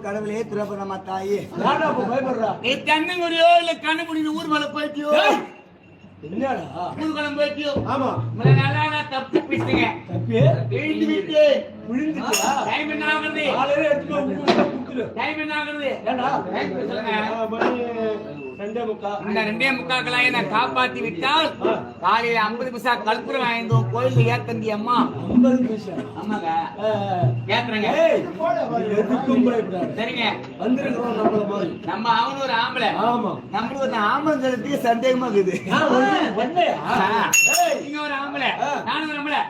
கடவுளே திரபணமா தாயே. நீ தென்னங்குடியோ இல்ல கண்ணுக்குடி ஊர் மேல போயிட்டியோ? என்னடா? ஊர்வலம் போயிட்டியோ? ஆமா. உங்களை நல்லா நான் தப்பு பேசுங்க. தப்பி? விட்டு. டைம் என்ன ஆகுது? காலையில குடுத்துரு. டைம் என்ன ஆகுது? ஏண்டா? டைம் சொல்லுங்க? இந்த ரெண்டே முக்காக்களாய நான் காப்பாத்தி விட்டால். காலையில ஐம்பது பைசா கற்பூரம் வாங்கிந்தோம் கோயில்ல ஏத்தந்தி அம்மா. ஐம்பது பைசா. ஆமாங்க. ஏத்துறேங்க. சரிங்க. வந்திருக்கிறோம் நம்மள மாதிரி. நம்ம அவனு ஒரு ஆம்பளை. ஆமா. நம்மளுக்கு ஒரு ஆம்பளங்களுக்கு சந்தேகமா இருக்குது. நீங்க ஒரு ஆம்பளை. நானும் ஒரு ஆம்பளை.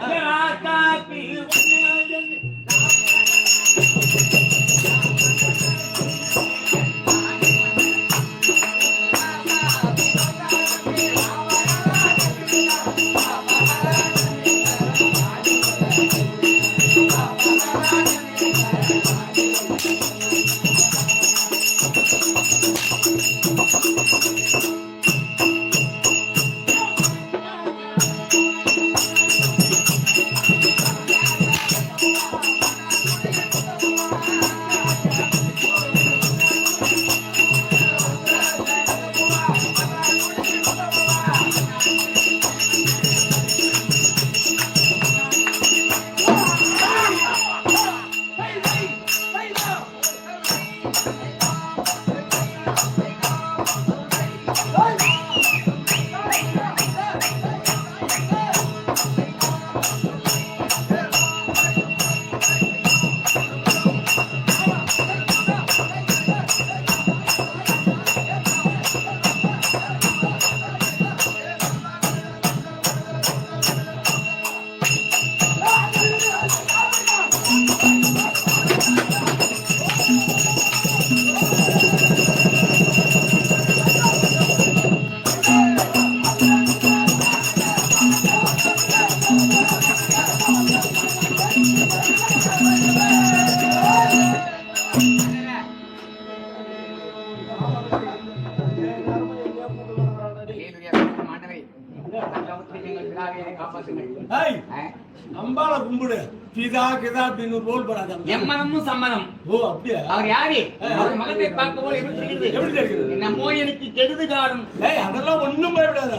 அம்பாளை கும்பிடு. பிதா கிதா அப்படின்னு ரோல் பண்ணாத எம்மதமும் சம்மதம். ஓ அப்படியா? அவர் யாரு? அவர் மகத்தை பார்க்க போல எப்படி தெரியுது? எப்படி தெரியுது? என்ன மோயனுக்கு கெடுது காடும் ஏய் அதெல்லாம் ஒண்ணும் பயப்படாத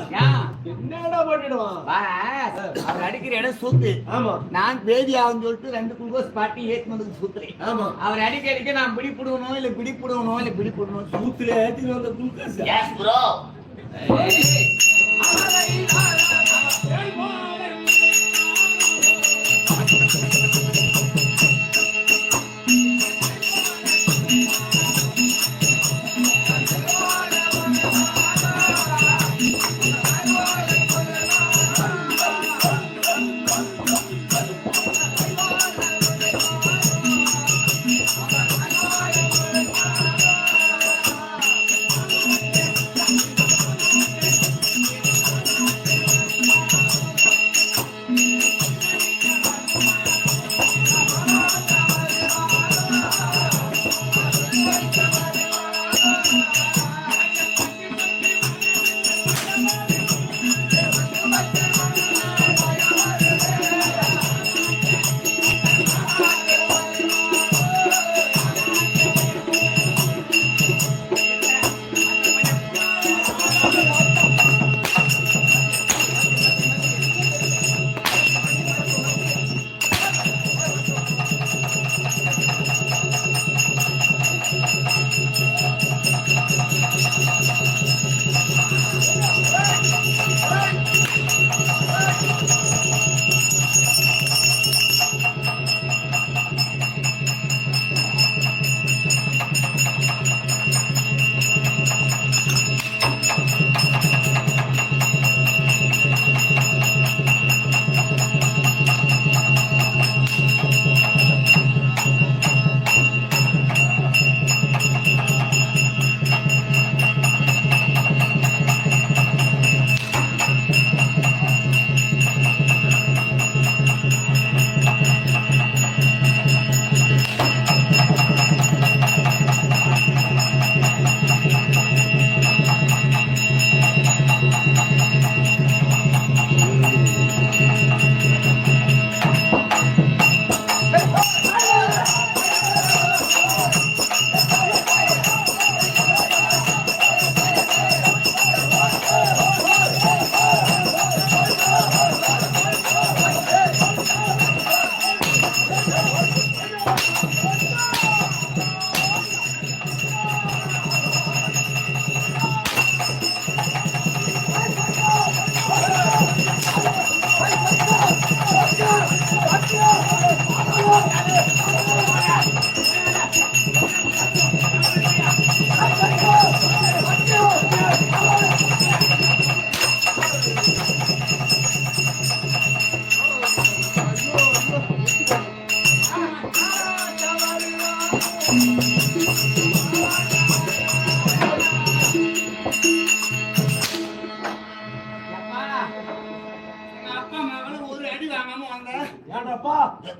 என்னடா பண்ணிடுவான் அவர் அடிக்கிற இடம் சூத்து. ஆமா. நான் பேதி ஆகும்னு சொல்லிட்டு ரெண்டு குளுக்கோஸ் பாட்டி ஏற்றி வந்து சுத்துறேன் ஆமா. அவர் அடிக்க அடிக்க நான் பிடிப்பிடுவணும் இல்ல பிடிப்பிடுவணும் இல்ல பிடிப்பிடணும் சூத்துல ஏத்தின்னு வந்த குளுக்கோஸ் எஸ் ப்ரோ அப்பா,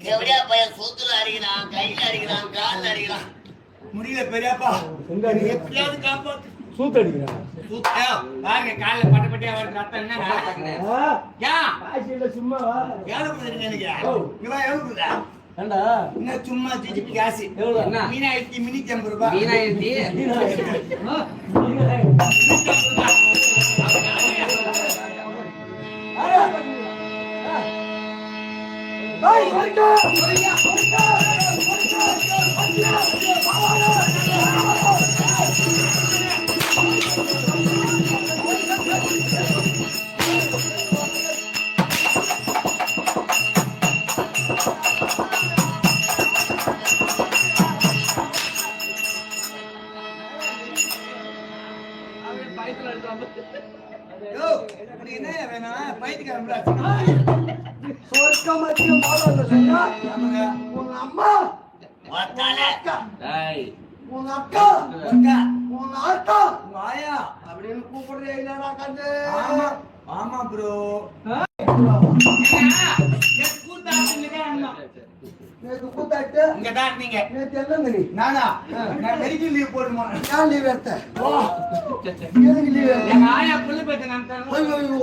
எப்படியா பையன் சொத்துல அடிக்கிறான் கையில அடிக்கிறான் கால்ல அடிக்கிறான்? முடியல பெரியப்பா. எப்படியாவது காப்பாத்து. சூத்து? அடிக்கிறான் ஏ, பாருங்க கால்ல பட்டு பட்டியா வருது ரத்தம் என்ன சும்மா வா. எவ்வளவு ஏண்டா? என்ன சும்மா ஜிஜிபி காசு? எவ்வளவு? மீனாயிரத்தி மினித்தி ஐம்பது ரூபாய். மீனாயிரத்தி. ஏய், மத்திய மாதம் சொன்னா உங்க அம்மா உங்க அக்கா உங்க ஆத்தா உங்க ஆயா அப்படின்னு கூப்பிடுறே இல்லடா கண்டு ஆமா. ஆமா ப்ரோ நேத்து கூத்தாட்டு இங்க தான் இருந்தீங்க. நேத்து என்னங்க நீ? நானா? நான் மெடிக்கல் லீவ் ஏன் லீவ் எடுத்த? எதுக்கு லீவ் எடுத்த? எங்க ஆயா நான் ஐயோ, ஐயோ.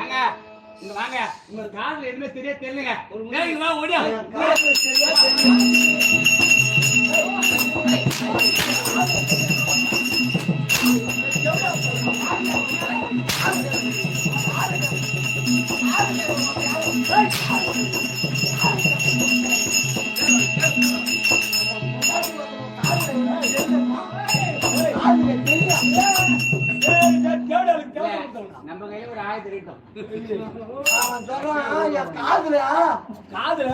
ஏங்க இங்க வாங்க. உங்க காதுல எதுவுமே தெரிய தெரியலங்க. வா ஓடியா. நம்ம கையில ஒரு ஆயிரத்தி இருக்கட்டும் காதுல காதுல?